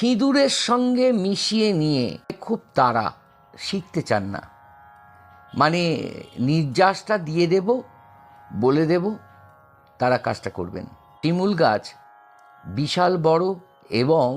সিঁদুরের সঙ্গে মিশিয়ে নিয়ে খুব তারা শিখতে চান না। মানে নির্যাসটা দিয়ে দেব, বলে দেব, তারা কাজটা করবেন। শিমুল গাছ বিশাল বড় এবং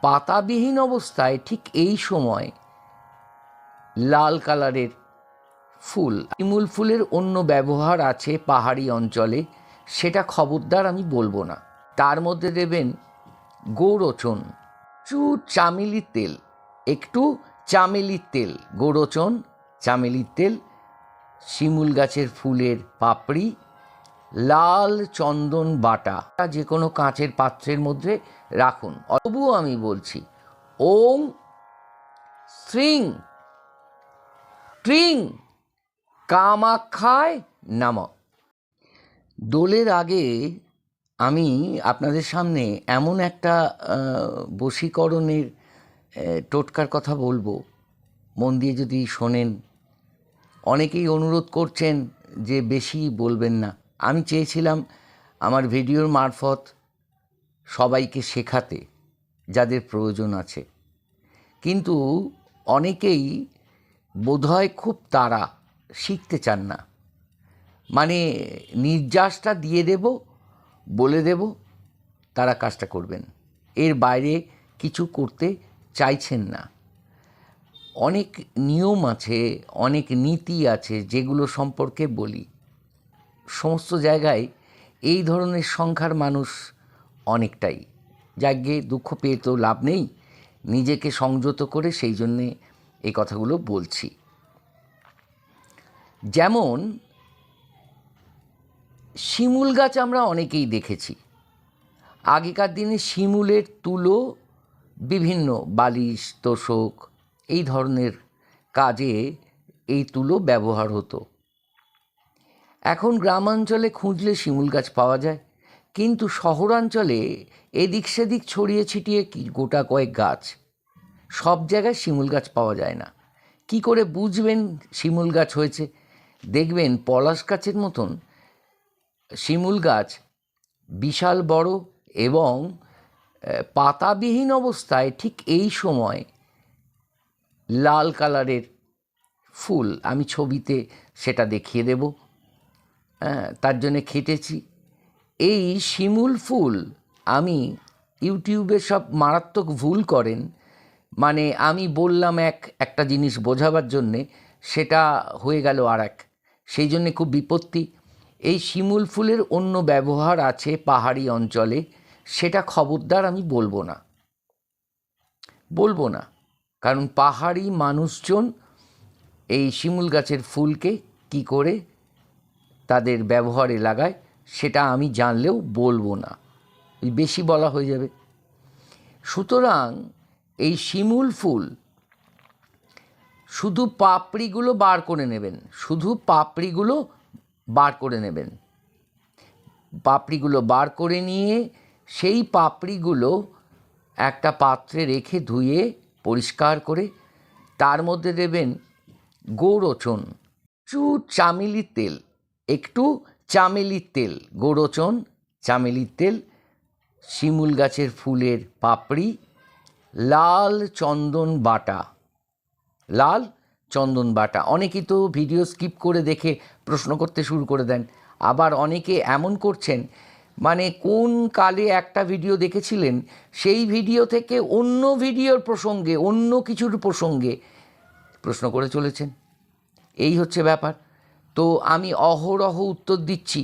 পাতাবিহীন অবস্থায় ঠিক এই সময় লাল কালারের ফুল, শিমুল ফুলের অন্য ব্যবহার আছে পাহাড়ি অঞ্চলে, সেটা খবরদার আমি বলব না। তার মধ্যে দেবেন গৌরচন। চু চামেলির তেল, একটু চামেলির তেল, গৌরচন চামেলির তেল, শিমুল গাছের ফুলের পাপড়ি, লাল চন্দন বাটা যে কোনো কাঁচের পাত্রের মধ্যে রাখুন। তবুও আমি বলছি ওম শ্রিং ট্রিং কামাক্ষায় নাম। দোলের আগে আমি আপনাদের সামনে এমন একটা বশীকরণের টোটকার কথা বলব। মন দিয়ে যদি শোনেন, অনেকেই অনুরোধ করছেন যে বেশি বলবেন না। আমি চেয়েছিলাম আমার ভিডিওর মারফত সবাইকে শেখাতে, যাদের প্রয়োজন আছে। কিন্তু অনেকেই বোধহয় খুব তারা শিখতে চান না। মানে নির্যাসটা দিয়ে দেব বলে দেব, তারা কাজটা করবেন। এর বাইরে কিছু করতে চাইছেন না। অনেক নিয়ম আছে, অনেক নীতি আছে যেগুলো সম্পর্কে বলি। সমস্ত জায়গায় এই ধরনের সংখ্যার মানুষ অনেকটাই। যাকে দুঃখ পেয়ে তো লাভ নেই, নিজেকে সংযত করে সেই জন্যে এই কথাগুলো বলছি। যেমন শিমুল গাছ আমরা অনেকেই দেখেছি। আগেকার দিনে শিমুলের তুলো, বিভিন্ন বালিশ, তোষক এই ধরনের কাজে এই তুলো ব্যবহার হতো। এখন গ্রামাঞ্চলে খুঁজলে শিমুল গাছ পাওয়া যায়, কিন্তু শহরাঞ্চলে এদিক সেদিক ছড়িয়ে ছিটিয়ে কি গোটা কয়েক গাছ, সব জায়গায় শিমুল গাছ পাওয়া যায় না। কি করে বুঝবেন শিমুল গাছ হয়েছে? দেখবেন পলাশ গাছের মতন শিমুল গাছ বিশাল বড় এবং পাতাবিহীন অবস্থায় ঠিক এই সময় লাল কালারের ফুল আমি ছবিতে সেটা দেখিয়ে দেব। হ্যাঁ তার জন্যে খেটেছি। এই শিমুল ফুল আমি ইউটিউবে সব মারাত্মক ভুল করেন। মানে আমি বললাম এক, একটা জিনিস বোঝাবার জন্যে, সেটা হয়ে গেল আর এক সেই জন্যে খুব বিপত্তি। এই শিমুল ফুলের অন্য ব্যবহার আছে পাহাড়ি অঞ্চলে, সেটা খবরদার আমি বলব না। বলব না। কারণ পাহাড়ি মানুষজন এই শিমুল গাছের ফুলকে কি করে তাদের ব্যবহারে লাগায়, সেটা আমি জানলেও বলব না। বেশি বলা হয়ে যাবে। সুতরাং এই শিমুল ফুল শুধু পাপড়িগুলো বার করে নেবেন। শুধু পাপড়িগুলো বার করে নেবেন। পাপড়িগুলো বার করে নিয়ে সেই পাপড়িগুলো একটা পাত্রে রেখে ধুয়ে পরিষ্কার করে তার মধ্যে দেবেন গৌরচন, একটু চামেলির তেল, একটু চামেলির তেল, গৌরচন চামেলির তেল, শিমুল গাছের ফুলের পাপড়ি, লাল চন্দন বাটা, লাল চন্দন বাটা। অনেকেই তো ভিডিও স্কিপ করে দেখে প্রশ্ন করতে শুরু করে দেন। আবার অনেকে এমন করছেন মানে কোন কালে একটা ভিডিও দেখেছিলেন, সেই ভিডিও থেকে অন্য ভিডিওর প্রসঙ্গে, অন্য কিছুর প্রসঙ্গে প্রশ্ন করে চলেছেন। এই হচ্ছে ব্যাপার। তো আমি অহরহ উত্তর দিচ্ছি।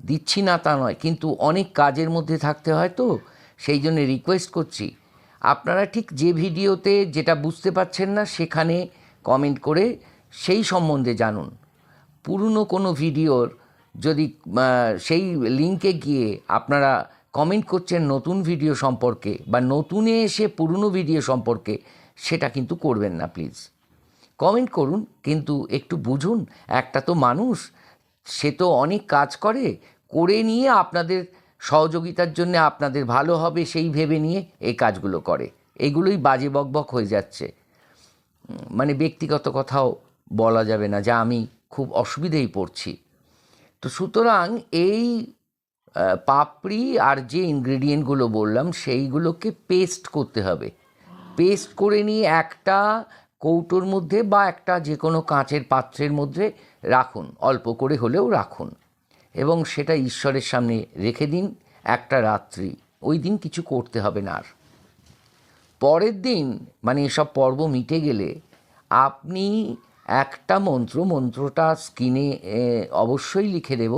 দিচ্ছি না তা নয়, কিন্তু অনেক কাজের মধ্যে থাকতে হয় তো, সেই জন্য রিকোয়েস্ট করছি। আপনারা ঠিক যে ভিডিওতে যেটা বুঝতে পারছেন না, সেখানে কমেন্ট করে সেই সম্বন্ধে জানুন। পুরনো কোনো ভিডিওর যদি সেই লিঙ্কে গিয়ে আপনারা কমেন্ট করছেন নতুন ভিডিও সম্পর্কে বা নতুনে এসে পুরনো ভিডিও সম্পর্কে, সেটা কিন্তু করবেন না, প্লিজ। কমেন্ট করুন, কিন্তু একটু বুঝুন, একটা তো মানুষ, সে তো অনেক কাজ করে করে নিয়ে আপনাদের সহযোগিতার জন্য আপনাদের ভালো হবে সেই ভেবে নিয়ে এই কাজগুলো করে। এগুলোই বাজে বকবক হয়ে যাচ্ছে। মানে ব্যক্তিগত কথাও বলা যাবে না, যা আমি খুব অসুবিধেই পড়ছি। তো সুতরাং এই পাপড়ি আর যে ইনগ্রেডিয়েন্টগুলো বললাম, সেইগুলোকে পেস্ট করতে হবে। পেস্ট করে নিয়ে একটা কৌটোর মধ্যে বা একটা যে কোনো কাঁচের পাত্রের মধ্যে রাখুন, অল্প করে হলেও রাখুন। এবং সেটা ঈশ্বরের সামনে রেখে দিন, একটা রাত্রি। ওই দিন কিছু করতে হবে না আর। পরের দিন মানে এসব পর্ব মিটে গেলে আপনি একটা মন্ত্র, মন্ত্রটা স্ক্রিনে অবশ্যই লিখে দেব,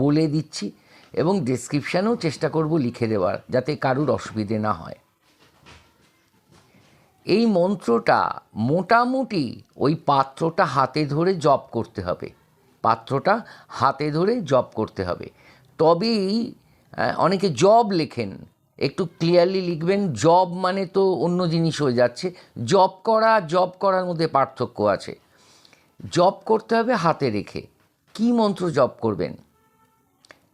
বলে দিচ্ছি এবং ডেসক্রিপশানেও চেষ্টা করব লিখে দেওয়ার, যাতে কারুর অসুবিধে না হয়। এই মন্ত্রটা মোটামুটি ওই পাত্রটা হাতে ধরে জপ করতে হবে। পাত্রটা হাতে ধরে জপ করতে হবে। তবেই অনেকে জব লেখেন একটু ক্লিয়ারলি লিখবেন জব মানে তো অন্য জিনিস হয়ে যাচ্ছে। জব করা জব করার মধ্যে পার্থক্য আছে। জব করতে হবে হাতে রেখে। কি মন্ত্র জপ করবেন?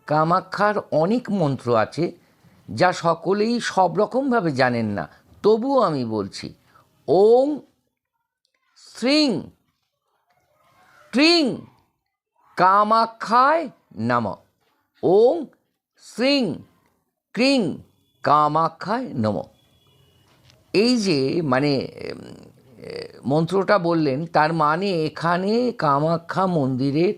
কামাক্ষার অনেক মন্ত্র আছে, যা সকলেই সব রকমভাবে জানেন না। তবুও আমি বলছি ওং শ্রিং ট্রিং কামাক্ষায় নাম। ওং শ্রিং ক্রিং। কামাক্ষায় নম। এই যে মানে মন্ত্রটা বললেন, তার মানে এখানে কামাখ্যা মন্দিরের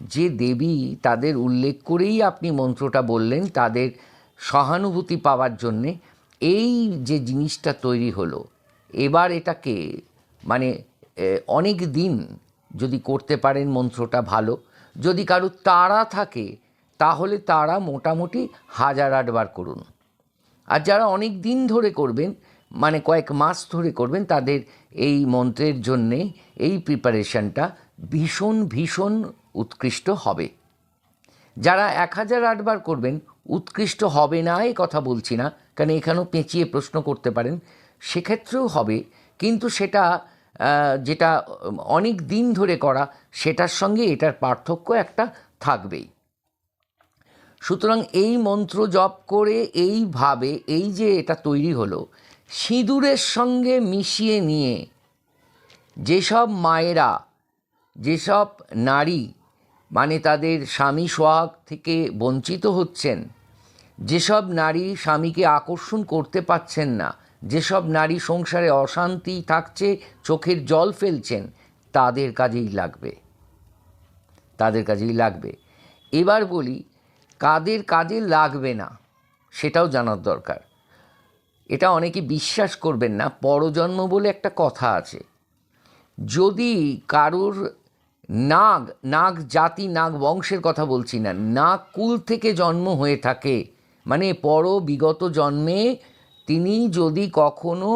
যে দেবী, তাদের উল্লেখ করেই আপনি মন্ত্রটা বললেন, তাদের সহানুভূতি পাওয়ার জন্যে। এই যে জিনিসটা তৈরি হলো, এবার এটাকে মানে অনেক দিন যদি করতে পারেন মন্ত্রটা ভালো। যদি কারও তাড়া থাকে, তাহলে তারা মোটামুটি হাজার আটবার করুন। আর যারা অনেক দিন ধরে করবেন মানে কয়েক মাস ধরে করবেন, তাদের এই মন্ত্রের জন্যে এই প্রিপারেশনটা ভীষণ ভীষণ উৎকৃষ্ট হবে। যারা এক হাজার আটবার করবেন, উৎকৃষ্ট হবে না এ কথা বলছি না, কারণ এখানেও পেঁচিয়ে প্রশ্ন করতে পারেন, সেক্ষেত্রেও হবে। কিন্তু সেটা যেটা অনেক দিন ধরে করা, সেটার সঙ্গে এটার পার্থক্য একটা থাকবেই। সুতরাং এই মন্ত্র জপ করে এইভাবে এই যে এটা তৈরি হলো, সিঁদুরের সঙ্গে মিশিয়ে নিয়ে যেসব মায়েরা, যেসব নারী মানে তাদের স্বামী সোহাগ থেকে বঞ্চিত হচ্ছেন, যেসব নারী স্বামীকে আকর্ষণ করতে পারছেন না, যেসব নারী সংসারে অশান্তি থাকছে, চোখের জল ফেলছেন, তাদের কাজেই লাগবে। তাদের কাজেই লাগবে। এবার বলি কাদের কাজে লাগবে না, সেটাও জানার দরকার। এটা অনেকে বিশ্বাস করবেন না, পরজন্ম বলে একটা কথা আছে। যদি কারুর নাগ নাগ জাতি, নাগ বংশের কথা বলছি না, নাগ কুল থেকে জন্ম হয়ে থাকে মানে পর বিগত জন্মে তিনি যদি কখনো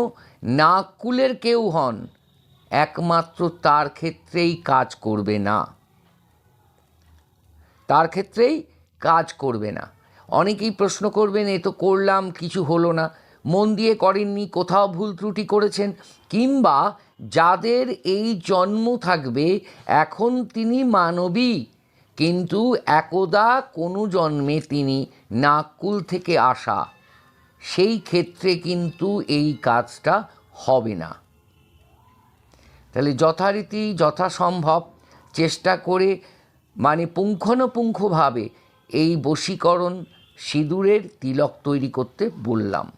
নাগ কুলের কেউ হন, একমাত্র তার ক্ষেত্রেই কাজ করবে না। তার ক্ষেত্রেই কাজ করবে না। অনেকেই প্রশ্ন করবেন, এ তো করলাম, কিছু হলো না। মন দিয়ে করেননি, কোথাও ভুল ত্রুটি করেছেন? কিংবা যাদের এই জন্ম থাকবে, এখন তিনি মানবী, কিন্তু একদা কোনো জন্মে তিনি নাকুল থেকে আসা। সেই ক্ষেত্রে কিন্তু এই কাজটা হবে না। তাহলে যথারীতি যথাসম্ভব চেষ্টা করে মানে পুঙ্খানুপুঙ্খভাবে এই বশীকরণ সিঁদুরের তিলক তৈরি করতে বললাম।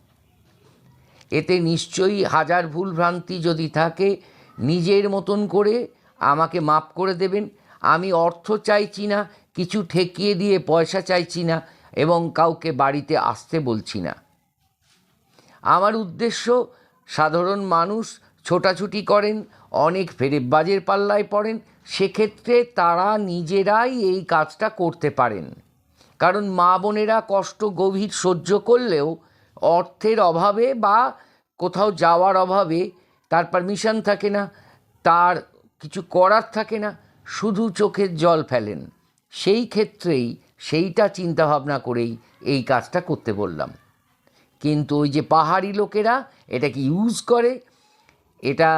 এতে নিশ্চয়ই হাজার ভুলভ্রান্তি যদি থাকে, নিজের মতন করে আমাকে মাপ করে দেবেন। আমি অর্থ চাইছি না, কিছু ঠেকিয়ে দিয়ে পয়সা চাইছি না এবং কাউকে বাড়িতে আসতে বলছি না। আমার উদ্দেশ্য, সাধারণ মানুষ ছোটাছুটি করেন, অনেক ফেরেববাজের পাল্লায় পড়েন, সেক্ষেত্রে তারা নিজেরাই এই কাজটা করতে পারেন। কারণ মা বোনেরা কষ্ট গভীর সহ্য করলেও অর্থের অভাবে বা কোথাও যাওয়ার অভাবে তার পারমিশন থাকে না, তার কিছু করার থাকে না, শুধু চোখের জল ফেলেন। সেই ক্ষেত্রেই সেইটা চিন্তাভাবনা করেই এই কাজটা করতে বললাম। কিন্তু ওই যে পাহাড়ি লোকেরা এটাকে ইউজ করে? এটা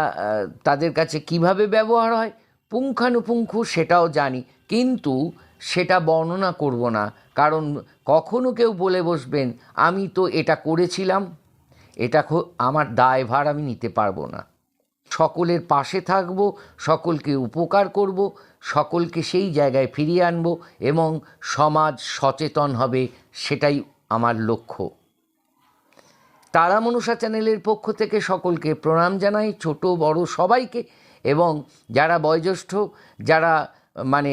তাদের কাছে কীভাবে ব্যবহার হয়? পুঙ্খানুপুঙ্খ সেটাও জানি। কিন্তু সেটা বর্ণনা করব না। কারণ কখনো কেউ বলে বসবেন, আমি তো এটা করেছিলাম, এটা আমার দায়ভার আমি নিতে পারব না। সকলের পাশে থাকব, সকলকে উপকার করব, সকলকে সেই জায়গায় ফিরিয়ে আনব এবং সমাজ সচেতন হবে, সেটাই আমার লক্ষ্য। তারা মনুষা চ্যানেলের পক্ষ থেকে সকলকে প্রণাম জানাই, ছোট, বড় সবাইকে এবং যারা বয়োজ্যেষ্ঠ, যারা মানে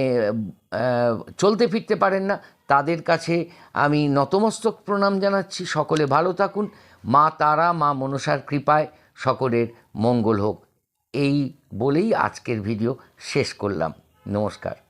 চলতে ফিরতে পারেন না। তাদের কাছে আমি নতমস্তক প্রণাম জানাচ্ছি। সকলে ভালো থাকুন। মা তারা, মা মনসার কৃপায় সকলের মঙ্গল হোক। এই বলেই আজকের ভিডিও শেষ করলাম। নমস্কার।